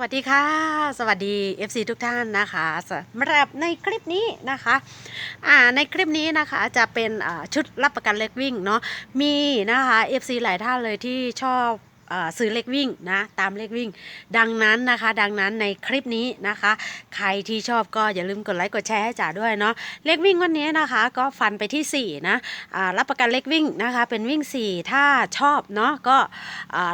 วัสดีค่ะ สวัสดี FC ทุกท่านนะคะสำหรับในคลิปนี้นะคะอ่าในคลิปนี้นะคะจะเป็นชุดรับประกันเล็กวิ่งเนาะมีนะคะ FC หลายท่านเลยที่ชอบ ซื้อเล็กวิ่งนะตามเล็กวิ่ง ดังนั้นนะคะ ดังนั้นในคลิปนี้นะคะ ใครที่ชอบก็อย่าลืมกดไลค์กดแชร์ให้จ๋าด้วยเนาะเล็กวิ่งวันนี้นะคะก็ฟันไปที่ 4 นะรับประกันเล็กวิ่งนะคะ เป็นวิ่ง 4 ถ้าชอบเนาะก็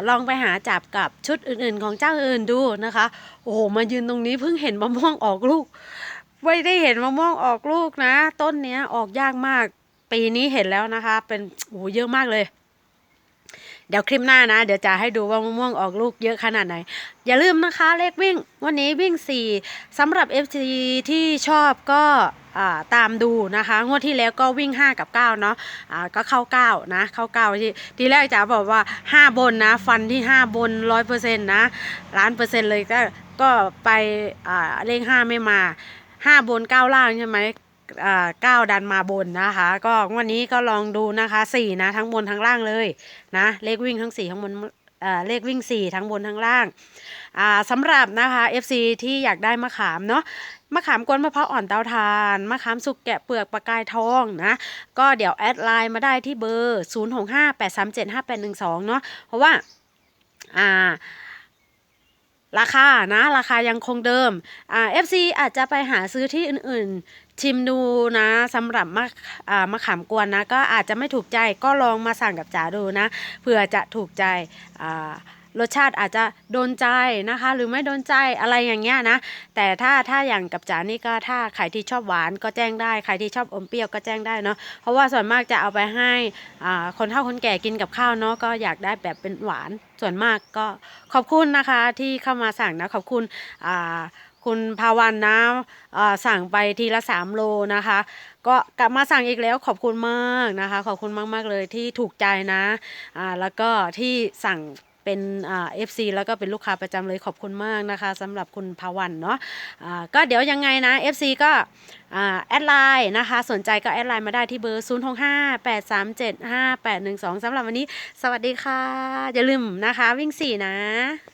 ลองไปหาจับกับชุดอื่นๆ ของเจ้าอื่นดูนะคะ โอ้โหมายืนตรงนี้เพิ่งเห็นมะม่วงออกลูกไม่ได้เห็นมะม่วงออกลูกนะ ต้นเนี้ยออกยากมากปีนี้เห็นแล้วนะคะ เป็นโอ้โหเยอะมากเลย เดี๋ยวคลิปหน้านะ เดี๋ยวจะให้ดูว่ามะม่วงออกลูกเยอะขนาดไหน อย่าลืมนะคะเลขวิ่ง วันนี้วิ่ง 4สำหรับ FC ที่ชอบก็ตามดูนะคะงวดที่แล้วก็วิ่ง 5 กับ 9 เนาะอ่าก็เข้า 9 นะ เข้า 9 ที่ทีแรกจ๋าบอกว่า 5 บนนะ ฟันที่ 5 บน 100%นะล้านเปอร์เซ็นต์เลยก็ก็ไปเลข 5 ไม่มา 5 บน 9 ล่างใช่ไหม เก้าดันมาบนนะคะ ก็วันนี้ก็ลองดูนะคะ4นะทั้งบนทั้งล่างเลยนะเลขวิ่งทั้ง4ทั้งบนเลขวิ่ง 4 ทั้งบนทั้งล่างาสำหรับนะคะ FC ที่อยากได้มะขามเนาะมะขามกวนมะพร้าวอ่อนเตาทานมะขามสุกแกะเปลือกปลากายทองนะก็เดี๋ยวแอดไลน์มาได้ที่เบอร์ 0658375812 เนาะเพราะว่าอ่า ราคานะราคายังคงเดิมอ่า FC อาจจะไปหาซื้อที่อื่นๆ ชิมดูนะสำหรับมะอ่ามะขามกวนนะ ก็อาจจะไม่ถูกใจก็ลองมาสั่งกับจ๋าดูนะเผื่อจะถูกใจอ่า รสชาติอาจจะโดนใจนะคะ หรือไม่โดนใจอะไรอย่างเงี้ยนะ แต่ถ้าถ้าอย่างกับจ๋านี่ก็ถ้าใครที่ชอบหวานก็แจ้งได้ใครที่ชอบอมเปรี้ยวก็แจ้งได้เนาะเพราะว่าส่วนมากจะเอาไปให้คนเฒ่าคนแก่กินกับข้าวเนาะก็อยากได้แบบเป็นหวานส่วนมากก็ขอบคุณนะคะที่เข้ามาสั่งนะขอบคุณคุณภาวันนะสั่งไปทีละ 3 โลนะคะ ก็กลับมาสั่งอีกแล้วขอบคุณมากนะคะ ขอบคุณมาก ๆ เลยที่ถูกใจนะแล้วก็ที่สั่ง เป็นเอ่า FC แล้วก็เป็นลูกค้าประจำเลยขอบคุณมากนะคะสำหรับคุณภาวันเนาะะก็เดี๋ยวยังไงนะ FC ก็อ่าแอดไลน์นะคะ สนใจก็แอดไลน์มาได้ที่เบอร์ 0 6 5 8 3 7 5 8 1 2สำหรับวันนี้ สวัสดีค่ะ อย่าลืมนะคะวิ่ง 4 นะ